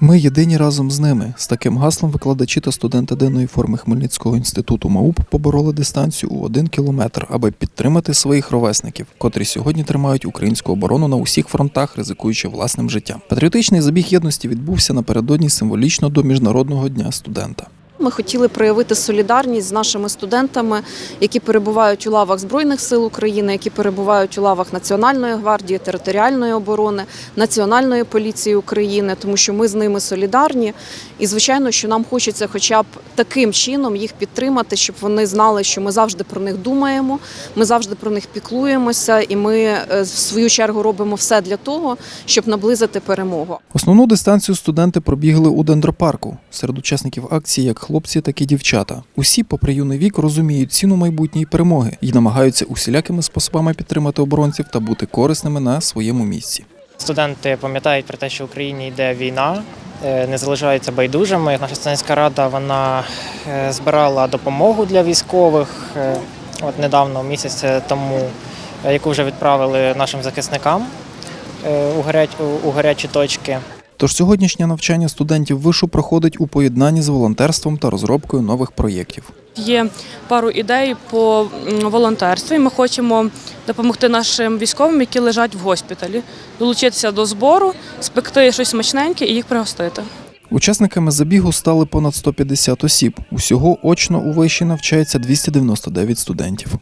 Ми єдині разом з ними. З таким гаслом викладачі та студенти денної форми Хмельницького інституту МАУП побороли дистанцію у один кілометр, аби підтримати своїх ровесників, котрі сьогодні тримають українську оборону на усіх фронтах, ризикуючи власним життям. Патріотичний забіг єдності відбувся напередодні символічно до міжнародного дня студента. Ми хотіли проявити солідарність з нашими студентами, які перебувають у лавах Збройних сил України, які перебувають у лавах Національної гвардії, територіальної оборони, Національної поліції України, тому що ми з ними солідарні. І звичайно, що нам хочеться, хоча б таким чином їх підтримати, щоб вони знали, що ми завжди про них думаємо, ми завжди про них піклуємося, і ми е, в свою чергу робимо все для того, щоб наблизити перемогу. Основну дистанцію студенти пробігли у дендропарку. Серед учасників акції як хлопці, так і дівчата. Усі, попри юний вік, розуміють ціну майбутньої перемоги і намагаються усілякими способами підтримати оборонців та бути корисними на своєму місці. Студенти пам'ятають про те, що в Україні йде війна, е, не залишаються байдужими. Наша студентська рада вона е, збирала допомогу для військових. е, От недавно, місяць тому, яку вже відправили нашим захисникам у гарячі точки. Тож сьогоднішнє навчання студентів вишу проходить у поєднанні з волонтерством та розробкою нових проєктів. Є пару ідей по м, волонтерстві. Ми хочемо допомогти нашим військовим, які лежать в госпіталі, долучитися до збору, спекти щось смачненьке і їх пригостити. Учасниками забігу стали понад 150 осіб. Усього очно у виші навчається 299 студентів.